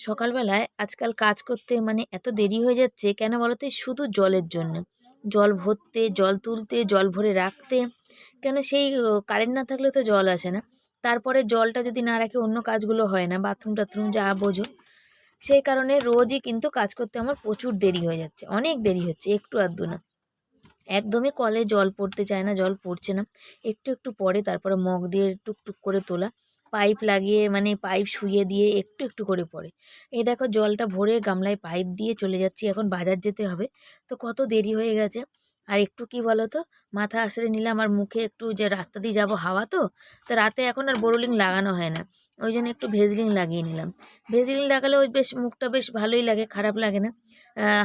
সকালবেলায় আজকাল কাজ করতে মানে এত দেরি হয়ে যাচ্ছে, কেন বলো তো শুধু জলের জন্য। জল ভরতে, জল তুলতে, জল ভরে রাখতে, কেন সেই কারেন্ট না থাকলে তো জল আসে না। তারপরে জলটা যদি না রাখে, অন্য কাজগুলো হয় না বাথরুম টাথরুম যা বোঝো। সেই কারণে রোজই কিন্তু কাজ করতে আমার প্রচুর দেরি হয়ে যাচ্ছে, অনেক দেরি হচ্ছে, একটু আধটু না একদমই কলে জল পড়তে চায় না, জল পড়ছে না। একটু একটু পরে তারপরে মগ দিয়ে টুকটুক করে তোলা। পাইপ লাগিয়ে মানে পাইপ শুইয়ে দিয়ে একটু একটু করে পড়ে। এই দেখো জলটা ভরে গামলায় পাইপ দিয়ে চলে যাচ্ছি, এখন বাজার যেতে হবে। তো কত দেরি হয়ে গেছে। আর একটু কি বলো তো মাথা আশ্রে নিলাম, আর মুখে একটু যে রাস্তা দিয়ে যাব হাওয়া তো তো রাতে এখন আর বোরোলিং লাগানো হয় না। ওই জন্য একটু ভেজলিং লাগিয়ে নিলাম। ভেজলিং লাগালে ওই বেশ মুখটা বেশ ভালোই লাগে, খারাপ লাগে না।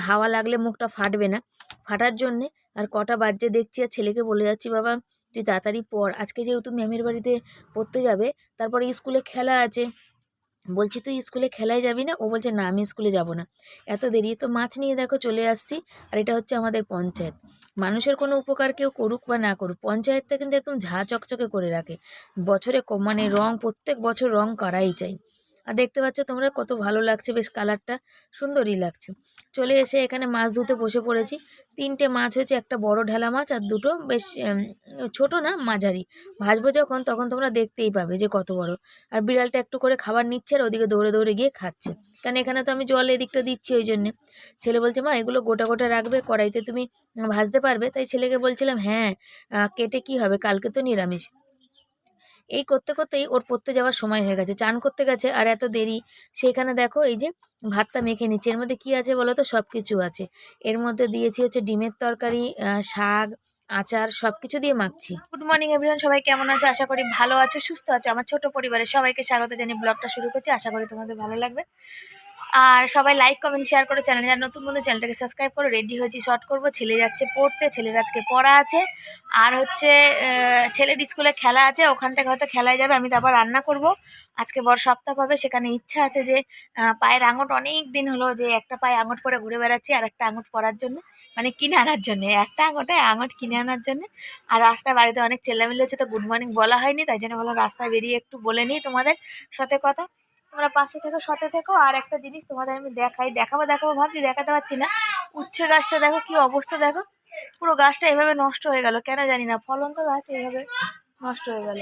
হাওয়া লাগলে মুখটা ফাটবে না। ফাটার জন্যে আর কটা বাজছে দেখছি, আর ছেলেকে বলে যাচ্ছি, বাবা তুই তাড়াতাড়ি পড়। আজকে যেহেতু ম্যামের বাড়িতে পড়তে যাবে, তারপরে স্কুলে খেলা আছে। বলছি, তুই স্কুলে খেলায় যাবি না? ও বলছে, না, আমি স্কুলে যাব না। এত দেরি। তো মাছ নিয়ে দেখো চলে আসছি, আর এটা হচ্ছে আমাদের পঞ্চায়েত। মানুষের কোনো উপকার কেউ করুক বা না করুক, পঞ্চায়েতটা কিন্তু একদম ঝা চকচকে করে রাখে। বছরে মানে রং, প্রত্যেক বছর রং করাই চাই। আর দেখতে পাচ্ছ তোমরা কত ভালো লাগছে, বেশ কালারটা সুন্দরই লাগছে। চলে এসে এখানে মাছ ধুতে বসে পড়েছি। তিনটে মাছ হয়েছে, একটা বড় ঢেলা মাছ আর দুটো বেশ ছোট না, মাঝারি। ভাজবো যখন, তখন তোমরা দেখতেই পাবে যে কত বড়। আর বিড়ালটা একটু করে খাবার নিচ্ছে আর ওদিকে দৌড়ে দৌড়ে গিয়ে খাচ্ছে। কারণ এখানে তো আমি জল এদিকটা দিচ্ছি ওই জন্যে। ছেলে বলছে, মা, এগুলো গোটা গোটা রাখবে, কড়াইতে তুমি ভাজতে পারবে? তাই ছেলেকে বলছিলাম হ্যাঁ কেটে কি হবে? কালকে তো নিরামিষ। এই করতে করতেই ওর পড়তে যাওয়ার সময় হয়ে গেছে। চান করতে গেছে আর এত দেরি। সেইখানে দেখো এই যে ভাতটা মেখে নিচ্ছে। এর মধ্যে কি আছে বলো তো সব কিছু আছে। এর মধ্যে দিয়েছি হচ্ছে ডিমের তরকারি শাক, আচার সব কিছু দিয়ে মাখছি। গুড মর্নিং এভরিওয়ান সবাই কেমন আছে? আশা করি ভালো আছো, সুস্থ আছো। আমার ছোট পরিবারের সবাইকে স্বাগত জানিয়ে ব্লগটা শুরু করছি। আশা করি তোমাদের ভালো লাগবে। আর সবাই লাইক কমেন্ট শেয়ার করে চ্যানেলে যারা নতুন বন্ধু চ্যানেলটাকে সাবস্ক্রাইব করো। রেডি হয়েছি শর্ট করব। ছেলে যাচ্ছে পড়তে ছেলের আজকে পড়া আছে। আর হচ্ছে ছেলের স্কুলে খেলা আছে। ওখান থেকে হয়তো খেলায় যাবে। আমি তারপর রান্না করব। আজকে বড় সপ্তাহ পাবে। সেখানে ইচ্ছা আছে যে পায়ের আঙট অনেক দিন হলো যে, একটা পায়ে আঙট পরে ঘুরে বেড়াচ্ছি আর একটা আঙট পরার জন্য। মানে কিনে আনার জন্যে। একটা আঙটে আঙট কিনে আনার জন্য। আর রাস্তায় বাড়িতে অনেক চেল্লামিল্লি হচ্ছে, তো গুড মর্নিং বলা হয়নি। তাই জন্য বললাম, রাস্তায় বেরিয়ে একটু বলে নিই তোমাদের সাথে কথা। তোমরা পাশে থেকো, সাথে থেকো, আর একটা জিনিস তোমাদের আমি দেখাই, দেখাবো দেখাবো, ভাবছি, দেখাতে পারছি না। উচ্ছে গাছটা দেখো, কি অবস্থা দেখো। পুরো গাছটা এভাবে নষ্ট হয়ে গেল, কেন জানি না, ফলন তো গাছ এভাবে নষ্ট হয়ে গেল।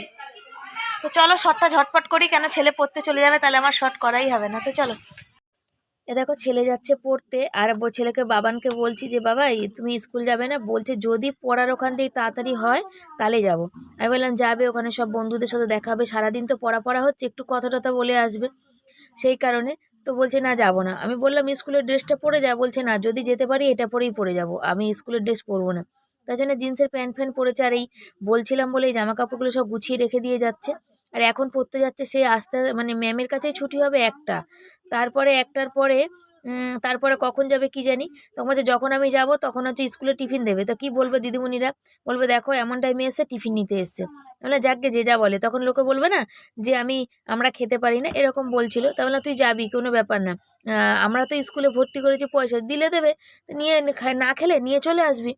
তো চলো, শটটা ঝটপট করি, কেন ছেলে পড়তে চলে যাবে, তাহলে আমার শট করাই হবে না। তো চলো। এ দেখো ছেলে যাচ্ছে পড়তে, আর ছেলেকে বাবানকে বলছি যে, বাবা তুমি স্কুল যাবে না? বলছে, যদি পড়ার ওখান থেকে তাড়াতাড়ি হয়, তাহলে যাব। আমি বললাম, যাবে, ওখানে সব বন্ধুদের সাথে দেখা হবে, সারাদিন তো পড়া পড়া হচ্ছে, একটু কথা টথা বলে আসবে। সেই কারণে তো বলছে, না, যাব না। আমি বললাম, স্কুলের ড্রেসটা পরে যা। বলছে, না, যদি যেতে পারি, এটা পরেই পরে যাব, আমি স্কুলের ড্রেস পরবো না। তাই জন্য জিন্সের প্যান্ট ফ্যান্ট পরেছে, আর এই বলছিলাম বলে এই জামা কাপড়গুলো সব গুছিয়ে রেখে দিয়ে যাচ্ছে। আর এখন পড়তে যাচ্ছে সে আসতে মানে ম্যামের কাছেই ছুটি হবে একটা। তারপরে একটার পরে তারপরে কখন যাবে কি জানি? তখন বলছে, যখন আমি যাব, তখন হচ্ছে স্কুলে টিফিন দেবে। তো কি বলবে দিদিমণিরা? বলবে, দেখো, এমন টাইমে এসে টিফিন নিতে এসছে। বলে, যাকগে, যে যা বলে। তখন লোকে বলবে না যে, আমি, আমরা খেতে পারি না। এরকম বলছিল। তা বললাম, তুই যাবি, কোনো ব্যাপার না। আমরা তো স্কুলে ভর্তি করেছি, পয়সা দিলে দেবে। নিয়ে, না খেলে, নিয়ে চলে আসবি।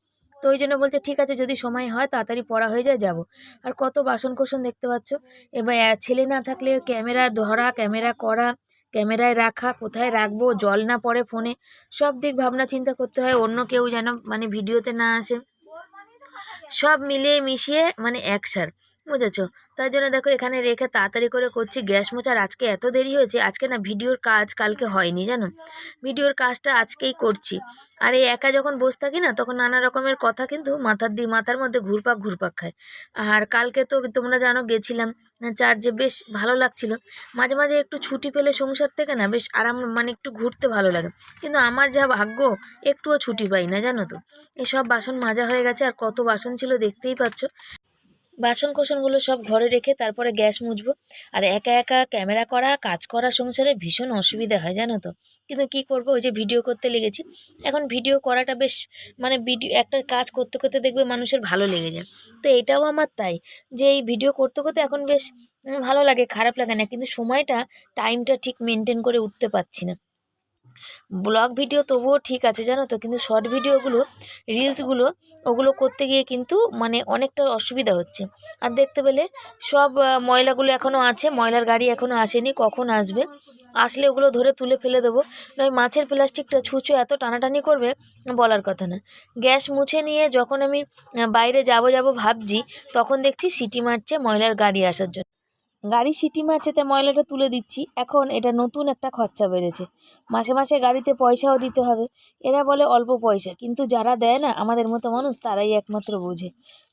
তো ওই জন্য বলছে, ঠিক আছে, যদি সময় হয় তাড়াতাড়ি পড়া হয়ে যায়, যাব। আর কত বাসন কোসন দেখতে পাচ্ছ? এবার ছেলে না থাকলে ক্যামেরা ধরা, ক্যামেরা করা, ক্যামেরায় রাখা, কোথায় রাখব, জল না পড়ে ফোনে, সব দিক ভাবনা চিন্তা করতে হয়, অন্য কেউ যেন মানে ভিডিওতে না আসে। সব মিলিয়ে মিশিয়ে মানে একসার বুঝেছ? তার জন্য দেখো এখানে রেখে তাড়াতাড়ি করে করছি গ্যাস মোছার। আজকে এত দেরি হয়েছে, আজকে না ভিডিওর কাজ কালকে হয়নি, জানো? ভিডিওর কাজটা আজকেই করছি। আর এই একা যখন বসে থাকি না, তখন নানা রকমের কথা কিন্তু মাথার দিয়ে মাথার মধ্যে ঘুরপাক ঘুরপাক খায়। আর কালকে তো তোমরা জানো গেছিলাম চার্জে বেশ ভালো লাগছিল। মাঝে মাঝে একটু ছুটি পেলে সংসার থেকে না বেশ আরাম মানে একটু ঘুরতে ভালো লাগে। কিন্তু আমার যা ভাগ্য, একটুও ছুটি পাই না, জানো তো? এসব বাসন মাজা হয়ে গেছে, আর কত বাসন ছিল দেখতেই পাচ্ছ। বাসন কোসনগুলো সব ঘরে রেখে তারপরে গ্যাস মুছবো। আর একা একা ক্যামেরা করা, কাজ করা, সংসারে ভীষণ অসুবিধা হয়, জানো তো। কিন্তু কি করব, ওই যে ভিডিও করতে লেগেছি। এখন ভিডিও করাটা বেশ মানে ভিডিও, একটা কাজ করতে করতে দেখবে মানুষের ভালো লেগে যায়। তো এটাও আমার তাই, যে এই ভিডিও করতে করতে এখন বেশ ভালো লাগে, খারাপ লাগে না। কিন্তু সময়টা টাইমটা ঠিক মেনটেন করে উঠতে পারছি না। ব্লগ ভিডিও তবুও ঠিক আছে, জানো তো? কিন্তু শর্ট ভিডিওগুলো রিলসগুলো ওগুলো করতে গিয়ে কিন্তু মানে অনেকটা অসুবিধা হচ্ছে। আর দেখতে পেলে সব ময়লাগুলো এখনও আছে, ময়লার গাড়ি এখনও আসেনি, কখন আসবে? আসলে ওগুলো ধরে তুলে ফেলে দেবো। নয়, মাছের প্লাস্টিকটা ছুঁচো এত টানাটানি করবে, বলার কথা না। গ্যাস মুছে নিয়ে যখন আমি বাইরে যাব যাব ভাবছি, তখন দেখছি সিটি মারছে ময়লার গাড়ি আসার জন্য। গাড়ি সিটি মারছে তাই ময়লাটা তুলে দিচ্ছি। এখন এটা নতুন একটা খরচা বেড়েছে। মাসে মাসে গাড়িতে পয়সাও দিতে হবে। এরা বলে অল্প পয়সা। কিন্তু যারা দেয় না, আমাদের মতো মানুষ, তারাই একমাত্র বোঝে।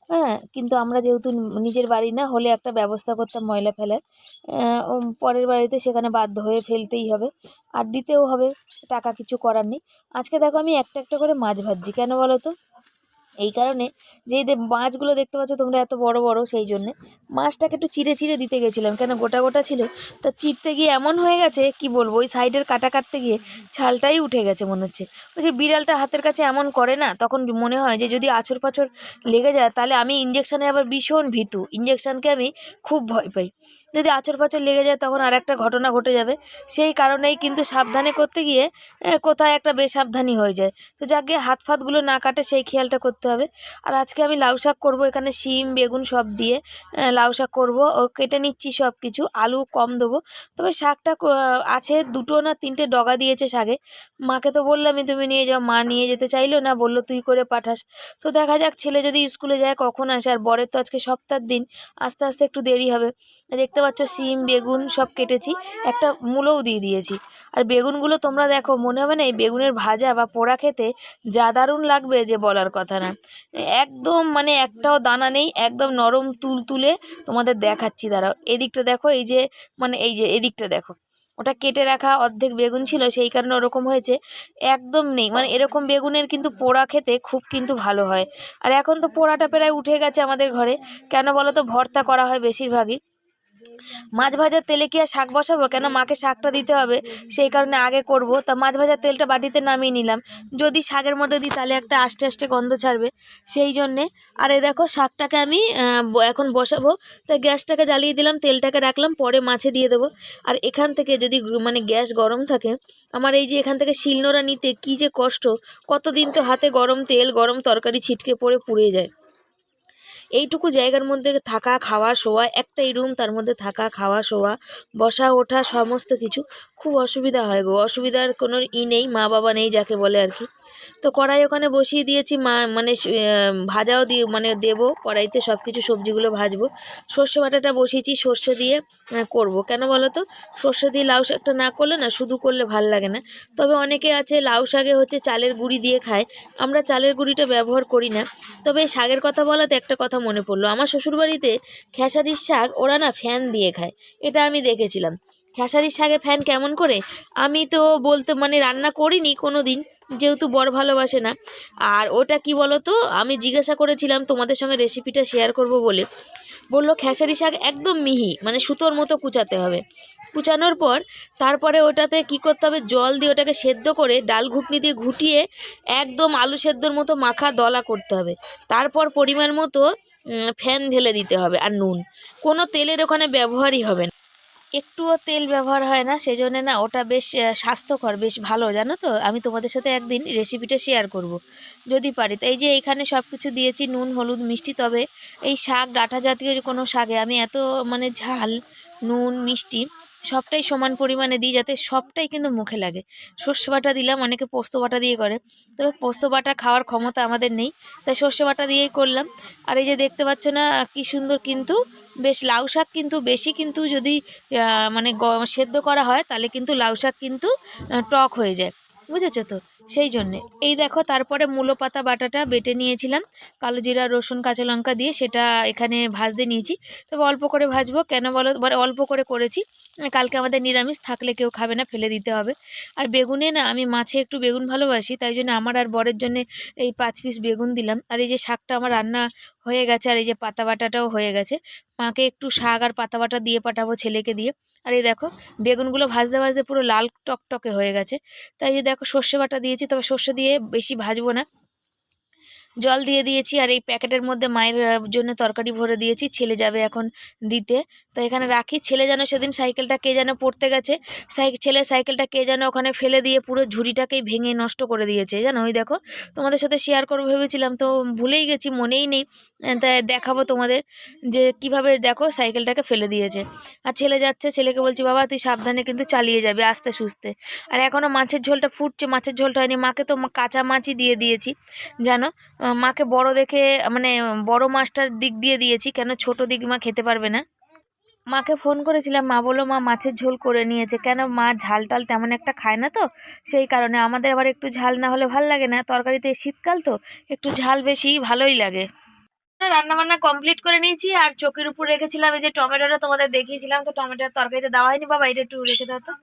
হ্যাঁ কিন্তু আমরা যেহেতু নিজের বাড়ি না, হলে একটা ব্যবস্থা করতাম ময়লা ফেলার। পরের বাড়িতে সেখানে বাধ্য হয়ে ফেলতেই হবে। আর দিতেও হবে। টাকা কিছু করার নেই। আজকে দেখো আমি একটা একটা করে মাছ ভাজছি। কেন বলো তো? এই কারণে যে মাছগুলো দেখতে পাচ্ছ তোমরা এত বড় বড় সেই জন্যে, মাছটাকে একটু চিড়ে চিড়ে দিতে গেছিলাম। কেন গোটা গোটা ছিল। তা চিড়তে গিয়ে এমন হয়ে গেছে, কি বলব, ওই সাইডের কাটা কাটতে গিয়ে ছালটাই উঠে গেছে মনে হচ্ছে। ওই যে বিড়ালটা হাতের কাছে এমন করে না, তখন মনে হয় যে যদি আছর পাছর লেগে যায়, তাহলে আমি ইঞ্জেকশানে আবার ভীষণ ভীতু। ইঞ্জেকশানকে আমি খুব ভয় পাই। যদি আছর পাছর লেগে যায় তখন আর একটা ঘটনা ঘটে যাবে। সেই কারণেই কিন্তু সাবধানে করতে গিয়ে কোথায় একটা বেসাবধানী হয়ে যায়। তো যাকে হাত ফাতগুলো না কাটে সেই খেয়ালটা করতে হবে। আর আজকে আমি লাউ শাক করব, এখানে শিম, বেগুন সব দিয়ে লাউ শাক করব। ও, কেটে নিচ্ছি সব কিছু আলু কম দেবো। তবে শাকটা আছে দুটো না তিনটে ডগা দিয়েছে শাকে। মাকে তো বললামই, তুমি নিয়ে যাও। মা নিয়ে যেতে চাইলো না, বলল, তুই করে পাঠাস। তো দেখা যাক, ছেলে যদি স্কুলে যায় কখন আসে? আর বরের তো আজকে সপ্তাহের দিন, আস্তে আস্তে একটু দেরি হবে। দেখতে পাচ্ছ শিম বেগুন সব কেটেছি। একটা মূলও দিয়ে দিয়েছি। আর বেগুনগুলো তোমরা দেখো, মনে হবে না এই বেগুনের ভাজা বা পোড়া খেতে যা দারুণ লাগবে যে বলার কথা না। একদম মানে একটাও দানা নেই, একদম নরম তুল তুলে তোমাদের দেখাচ্ছি, দাঁড়াও। এদিকটা দেখো, এই যে মানে এই যে, এদিকটা দেখো। ওটা কেটে রাখা অর্ধেক বেগুন ছিল, সেই কারণে ওরকম হয়েছে। একদম নেই মানে এরকম বেগুনের কিন্তু পোড়া খেতে খুব কিন্তু ভালো হয়। আর এখন তো পোড়াটা প্রায় উঠে গেছে আমাদের ঘরে। কেন বলো তো, ভর্তা করা হয় বেশিরভাগই। মাছ ভাজার তেলে কি আর শাক বসাবো? কেন মাকে শাকটা দিতে হবে? সেই কারণে আগে করব। তা মাছ ভাজার তেলটা বাটিতে নামিয়ে নিলাম। যদি শাকের মধ্যে দিই, তাহলে একটা আস্তে আস্তে গন্ধ ছাড়বে। সেই জন্যে, আর এই দেখো, শাকটাকে আমি এখন বসাবো। তাই গ্যাসটাকে জ্বালিয়ে দিলাম, তেলটাকে রাখলাম, পরে মাছে দিয়ে দেবো। আর এখান থেকে যদি মানে গ্যাস গরম থাকে, আমার এই যে এখান থেকে শিলনোড়া নিতে কী যে কষ্ট! কতদিন তো হাতে গরম তেল, গরম তরকারি ছিটকে পড়ে পুড়ে যায়। এইটুকু জায়গার মধ্যে থাকা, খাওয়া, শোয়া, একটাই রুম তার মধ্যে থাকা, খাওয়া, শোয়া, বসা, ওঠা, সমস্ত কিছু খুব অসুবিধা হয় গো। অসুবিধার কোনো ই নেই মা বাবা নেই যাকে বলে আর কি। তো কড়াই ওখানে বসিয়ে দিয়েছি, মা মানে ভাজাও দিয়ে মানে দেবো, কড়াইতে সব কিছু সবজিগুলো ভাজবো। সর্ষে বাটাটা বসিয়েছি, সর্ষে দিয়ে করব। কেন বলো তো সর্ষে দিয়ে লাউ শাকটা না করলে না, শুধু করলে ভালো লাগে না। তবে অনেকে আছে, লাউ শাকে হচ্ছে চালের গুঁড়ি দিয়ে খায়। আমরা চালের গুঁড়িটা ব্যবহার করি না। তবে শাকের কথা বলাতে একটা কথা মনে পড়ল। আমার শ্বশুরবাড়িতে খেসারির শাক ওরা না ফ্যান দিয়ে খায়। এটা আমি দেখেছিলাম। খেসারির শাকের ফ্যান কেমন করে? আমি তো বলতে মানে রান্না করিনি কোনো দিন যেহেতু বর ভালোবাসে না। আর ওটা কি বলো তো আমি জিজ্ঞাসা করেছিলাম তোমাদের সঙ্গে রেসিপিটা শেয়ার করব বলে। বলল খেসারি শাক একদম মিহি মানে সুতোর মতো কুচাতে হবে। কুচানোর পর তারপরে ওটাতে কি করতে হবে? জল দিয়ে ওটাকে সেদ্ধ করে ডাল ঘুটনি দিয়ে ঘুটিয়ে একদম আলু সেদ্ধর মতো মাখা দলা করতে হবে। তারপর পরিমাণ মতো ফ্যান ঢেলে দিতে হবে আর নুন। কোনো তেলের ওখানে ব্যবহারই হবে না। একটুও তেল ব্যবহার হয় না সেই জন্যে না ওটা বেশ স্বাস্থ্যকর, বেশ ভালো, জানো তো? আমি তোমাদের সাথে একদিন রেসিপিটা শেয়ার করব, যদি পারি। তো এই যে এইখানে সব কিছু দিয়েছি, নুন, হলুদ, মিষ্টি, তবে এই শাক ডাঁটা জাতীয় যে কোনো শাকে আমি এত মানে ঝাল, নুন, মিষ্টি সবটাই সমান পরিমাণে দিই যাতে সবটাই কিন্তু মুখে লাগে। সর্ষে বাটা দিলাম, অনেকে পোস্ত বাটা দিয়ে করে। তবে পোস্ত বাটা খাওয়ার ক্ষমতা আমাদের নেই, তাই সর্ষে বাটা দিয়েই করলাম। আর এই যে দেখতে পাচ্ছ না, কি সুন্দর কিন্তু, বেশ লাউ শাক কিন্তু, বেশি কিন্তু যদি মানে সেদ্ধ করা হয়, তাহলে কিন্তু লাউ শাক কিন্তু টক হয়ে যায়। বুঝেছ তো? সেই জন্যে। এই দেখো, তারপরে মূলো পাতা বাটাটা বেটে নিয়েছিলাম। কালো জিরা, রসুন, কাঁচা লঙ্কা দিয়ে সেটা এখানে ভাজতে নিয়েছি। তবে অল্প করে ভাজবো। কেন বলো? মানে অল্প করে করেছি। কালকে আমাদের নিরামিষ, থাকলে কেউ খাবে না, ফেলে দিতে হবে। আর বেগুনে না, আমি মাছে একটু বেগুন ভালোবাসি, তাই জন্য আমার আর বরের জন্য এই পাঁচ পিস বেগুন দিলাম। আর এই যে শাকটা আমার রান্না হয়ে গেছে, আর এই যে পাতা বাটাটাও হয়ে গেছে, মাকে একটু শাক আর পাতা বাটা দিয়ে পাঠাবো ছেলেকে দিয়ে। আর এই দেখো, বেগুনগুলো ভাজতে ভাজতে পুরো লাল টকটকে হয়ে গেছে। তাই যে দেখো, সর্ষে বাটা দিয়েছি, তবে সর্ষে দিয়ে বেশি ভাজবো না। জল দিয়ে দিয়েছি আর এই প্যাকেটের মধ্যে মায়ের জন্য তরকারি ভরে দিয়েছি। ছেলে যাবে এখন দিতে। তো এখানে রাখি। ছেলে যেন সেদিন সাইকেলটা কে যেন পড়তে গেছে ছেলে সাইকেলটা কে যেন ওখানে ফেলে দিয়ে পুরো ঝুড়িটাকেই ভেঙে নষ্ট করে দিয়েছে। জানো, ওই দেখো, তোমাদের সাথে শেয়ার করব ভেবেছিলাম, তো ভুলেই গেছি, মনেই নেই। তাই দেখাবো তোমাদের যে কীভাবে দেখো সাইকেলটাকে ফেলে দিয়েছে। আর ছেলে যাচ্ছে, ছেলেকে বলছি, বাবা, তুই সাবধানে কিন্তু চালিয়ে যাবি আস্তে সুস্তে আর এখনও মাছের ঝোলটা ফুটছে, মাছের ঝোলটা হয়নি। মাকে তো কাঁচা মাছই দিয়ে দিয়েছি। জানো মাকে বড় দেখে মানে বড় মাছটার দিক দিয়ে দিয়েছি, কেন ছোট দিক মা খেতে পারবে না। মাকে ফোন করেছিলাম, মা বলল, মা, মাছের ঝোল করে নিয়েছে। কেন মা, ঝাল টাল তেমন একটা খায় না তো? সেই কারণে আমাদের আবার একটু ঝাল না হলে ভালো লাগে না। তরকারিতে শীতকাল তো, একটু ঝাল বেশি ভালোই লাগে। রান্না বান্না কমপ্লিট করে নিয়েছি, আর চোখের উপর রেখেছিলাম, এই যে টমেটোটা তোমাদের দেখিয়েছিলাম, তো টমেটোর তরকারিতে দেওয়া হয়নি। বাবা, এটা একটু রেখে দাও তো।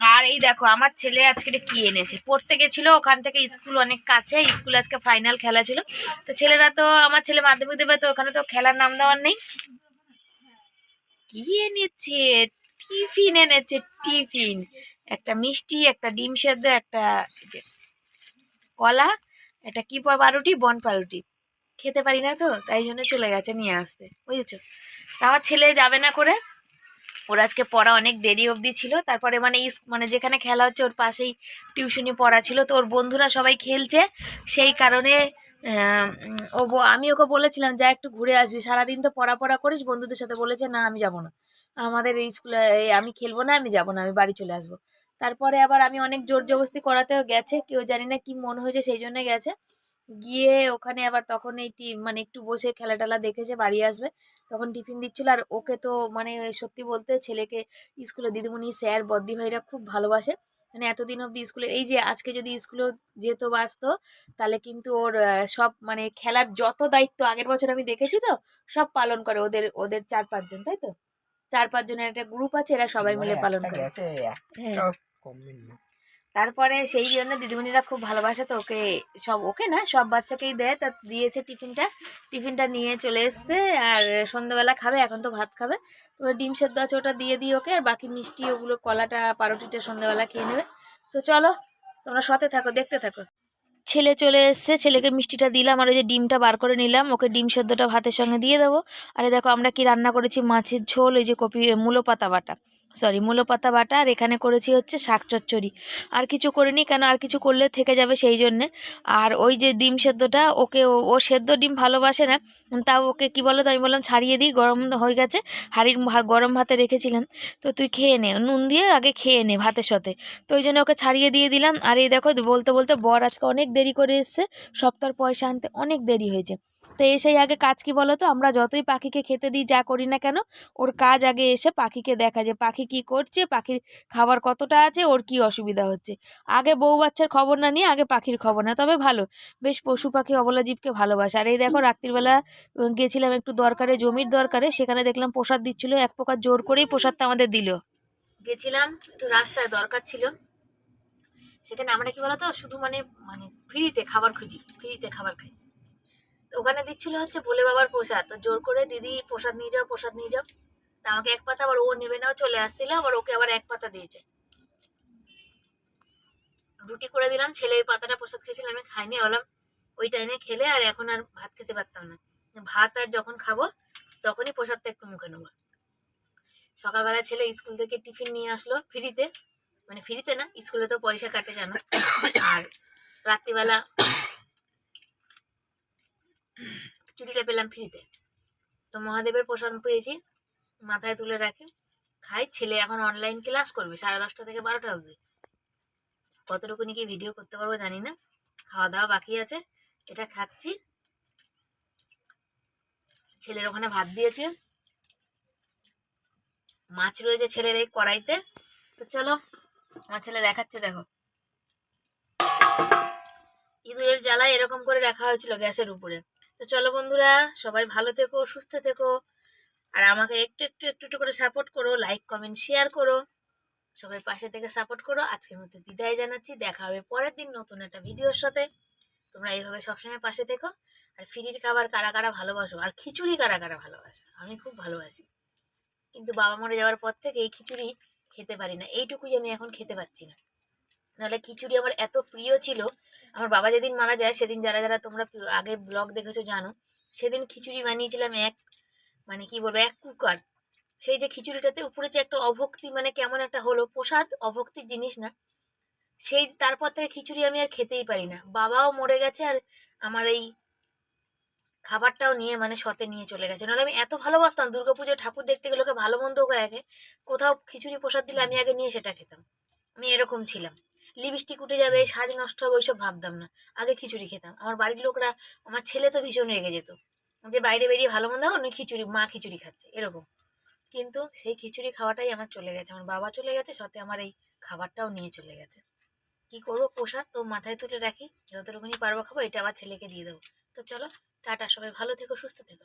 আর এই দেখো, আমার ছেলে আজকে কি এনেছে? পড়তে গেছিল, ওখান থেকে স্কুল অনেক কাছে, স্কুল আজকে ফাইনাল খেলা ছিল। তো ছেলেরা তো, আমার ছেলে মাধ্যমিক দেবে, তো ওখানে তো খেলার নাম দেওয়ার নেই। কি এনেছে? টিফিন এনেছে, টিফিন। একটা মিষ্টি, একটা ডিম সেদ্ধ, একটা কলা, একটা কি পাউরুটি, বন পাউরুটি। খেতে পারি না তো, তাই জন্য চলে গেছে নিয়ে আসতে, বুঝেছ? তা আমার ছেলে যাবে না করে ওর আজকে পড়া অনেক দেরি অবধি ছিল। তারপরে মানে মানে যেখানে খেলা হচ্ছে ওর পাশেই টিউশনি পড়া ছিল। তো ওর বন্ধুরা সবাই খেলছে। সেই কারণে ও আমি ওকে বলেছিলাম, যা একটু ঘুরে আসবি। সারাদিন তো পড়া পড়া করিস। বন্ধুদের সাথে বলেছে, না, আমি যাব না। আমাদের এই স্কুলে আমি খেলব না, আমি যাব না, আমি বাড়ি চলে আসব। তারপরে আবার আমি অনেক জোর জবস্তি করাতেও গেছে। কেউ জানি না কি মন হয়েছে সেই জন্য গেছে। গিয়ে ওখানে আবার তখন এই টি মানে একটু বসে খেলা টেলা দেখেছে বাড়ি আসবে। তখন টিফিন দিচ্ছিল আর ওকে তো মানে সত্যি বলতে ছেলেকে স্কুলে দিদিমণি স্যার বদ্দি ভাইরা খুব ভালোবাসে। মানে এতদিন অবধি স্কুলে এই যে আজকে যদি স্কুলে যেত বা তাহলে কিন্তু ওর সব মানে খেলার যত দায়িত্ব আগের বছর আমি দেখেছি তো সব পালন করে ওদের ওদের চার পাঁচজন তাই তো? চার পাঁচজনের একটা গ্রুপ আছে এরা সবাই মিলে মানে পালন একটা করে। তারপরে সেই জন্য দিদিমণিরা খুব ভালোবাসে তো ওকে সব, ওকে না, সব বাচ্চাকেই দেয়। তা দিয়েছে টিফিনটা। টিফিনটা নিয়ে চলে এসছে আর সন্ধ্যাবেলা খাবে, এখন তো ভাত খাবে। তো ডিম সেদ্ধ আছে, ওটা দিয়ে দিই ওকে। আর বাকি মিষ্টি, ওগুলো, কলাটা পাউরুটিটা সন্ধ্যাবেলা খেয়ে নেবে। তো চলো, তোমরা সাথে থাকো, দেখতে থাকো। ছেলে চলে এসছে, ছেলেকে মিষ্টিটা দিলাম আর ওই যে ডিমটা বার করে নিলাম। ওকে ডিম সেদ্ধটা ভাতের সঙ্গে দিয়ে দেবো। আরে দেখো, আমরা কি রান্না করেছি? মাছের ঝোল, ওই যে কপি, মূলো পাতা বাটা। সরি মূলো পাতা বাটা আর এখানে করেছি হচ্ছে শাক চচ্চড়ি। আর কিছু করিনি কেন, আর কিছু করলে থেকে যাবে সেই জন্যে। আর ওই যে ডিম সেদ্ধটা, ওকে ও- সেদ্ধ ডিম ভালোবাসে না, তাও ওকে কি বলো তো, আমি বললাম ছাড়িয়ে দিই, গরম হয়ে গেছে, হাঁড়ির গরম ভাতে রেখেছিলাম। তো তুই খেয়ে নে, নুন দিয়ে আগে খেয়ে নে ভাতের সাথে। তো ওই জন্য ওকে ছাড়িয়ে দিয়ে দিলাম। আর এই দেখো বলতে বলতে বর আজকে অনেক দেরি করে এসছে সপ্তাহ পয়সা আনতে অনেক দেরি হয়েছে। তো এসেই আগে কাজ কি বলো তো? আমরা যতই পাখিকে খেতে দিই যা করি না কেন ওর কাজ আগে এসে পাখিকে দেখা যে পাখি কি করছে পাখির খাবার কতটা আছে ওর কি অসুবিধা হচ্ছে। আগে বউ বাচ্চার খবর না নিয়ে আগে পাখির খবর না তবে ভালো। বেশ পশু পাখি অবলা জীবকে ভালোবাসে। আর এই দেখো রাত্রিবেলা গেছিলাম একটু দরকারে জমির দরকারে সেখানে দেখলাম প্রসাদ দিচ্ছিল এক প্রকার জোর করেই প্রসাদটা আমাদের দিল। গেছিলাম একটু রাস্তায় দরকার ছিল। সেখানে আমরা কি বলতো শুধু মানে মানে ফ্রিতে খাবার খুঁজি ফ্রিতে খাবার খাই। ওখানে দিচ্ছিল হচ্ছে ভোলে বাবার প্রসাদ। তো জোর করে, দিদি, প্রসাদ নিয়ে যাও, প্রসাদ নিয়ে যাও। তা আমাকে এক পাতা আবার ও নেবে নাও চলে আসছিল, আবার ওকে আবার এক পাতা দিয়েছে। রুটি করে দিলাম, ছেলের পাতাটা প্রসাদ খেয়েছিল আমি খাইনি বললাম ওই টাইমে খেলে আর এখন আর ভাত খেতে পারতাম না। ভাত আর যখন খাব, তখনই প্রসাদটা একটু মুখে নেব। সকালবেলা ছেলে স্কুল থেকে টিফিন নিয়ে আসলো ফ্রিতে মানে ফ্রিতে না, স্কুলে তো পয়সা কাটে জানো। আর রাত্রিবেলা চুরিটা পেলাম ফ্রিতে। তো মহাদেবের প্রসাদ পেয়েছি, মাথায় তুলে রাখি। খাই, ছেলে এখন অনলাইন ক্লাস করবে, সাড়ে দশটা থেকে বারোটা অবধি। কতটুকু কি ভিডিও করতে পারব জানি না। খাওয়া দাওয়া বাকি আছে, এটা খাচ্ছি। ছেলের ওখানে ভাত দিয়েছে। মাছ রয়েছে ছেলের এই কড়াইতে। তো চলো, আমার ছেলে দেখাচ্ছে, দেখো। ইঁদুরের জ্বালায় এরকম করে রাখা হয়েছিল গ্যাসের উপরে। তো চলো বন্ধুরা, সবাই ভালো থেকো, সুস্থ থেকো। আর আমাকে একটু একটু একটু একটু করে সাপোর্ট করো লাইক কমেন্ট শেয়ার করো। সবাই পাশে থেকে সাপোর্ট করো। আজকের মতো বিদায় জানাচ্ছি। দেখা হবে পরের দিন নতুন একটা ভিডিওর সাথে। তোমরা এইভাবে সবসময় পাশে থেকো। আর ফ্রির খাবার কারা কারা ভালোবাসো? আর খিচুড়ি কারা কারা ভালোবাসো? আমি খুব ভালোবাসি। কিন্তু বাবা মরে যাওয়ার পর থেকে এই খিচুড়ি খেতে পারি না। এইটুকুই আমি এখন খেতে পাচ্ছি না। নাহলে খিচুড়ি আমার এত প্রিয় ছিল। আমার বাবা যেদিন মারা যায়, সেদিন যারা যারা তোমরা আগে ব্লগ দেখেছ জানো, সেদিন খিচুড়ি বানিয়েছিলাম এক মানে কি বলব, এক কুকার। সেই যে খিচুড়িটাতে উপরে যে একটা অভক্তি মানে কেমন একটা হলো, প্রসাদ, অভক্তির জিনিস না, সেই তারপর থেকে খিচুড়ি আমি আর খেতেই পারি না। বাবাও মরে গেছে আর আমার এই খাবারটাও নিয়ে মানে সতে নিয়ে চলে গেছে। নাহলে আমি এত ভালোবাসতাম দুর্গাপুজো ঠাকুর দেখতে গেলে ভালো মন্দ আগে, কোথাও খিচুড়ি প্রসাদ দিলে আমি আগে নিয়ে সেটা খেতাম। আমি এরকম ছিলাম। লিপস্টিক উঠে যাবে সাজ নষ্ট হবে, ওইসব ভাবতাম না। আগে খিচুড়ি খেতাম। আমার বাড়ির লোকরা, আমার ছেলে তো ভীষণ রেগে যেত। যে বাইরে বেরিয়ে ভালো মন্দ অন্য খিচুড়ি, মা খিচুড়ি খাচ্ছে, এরকম। কিন্তু সেই খিচুড়ি খাওয়াটাই আমার চলে গেছে। আমার বাবা চলে গেছে, সাথে আমার এই খাবারটাও নিয়ে চলে গেছে। কি করব? প্রসাদ তো মাথায় তুলে রাখি। যতটুকুনি পারব খাব, এটা আবার ছেলেকে দিয়ে দেবো। তো চলো, টাটা, সবাই ভালো থেকো, সুস্থ থেকো।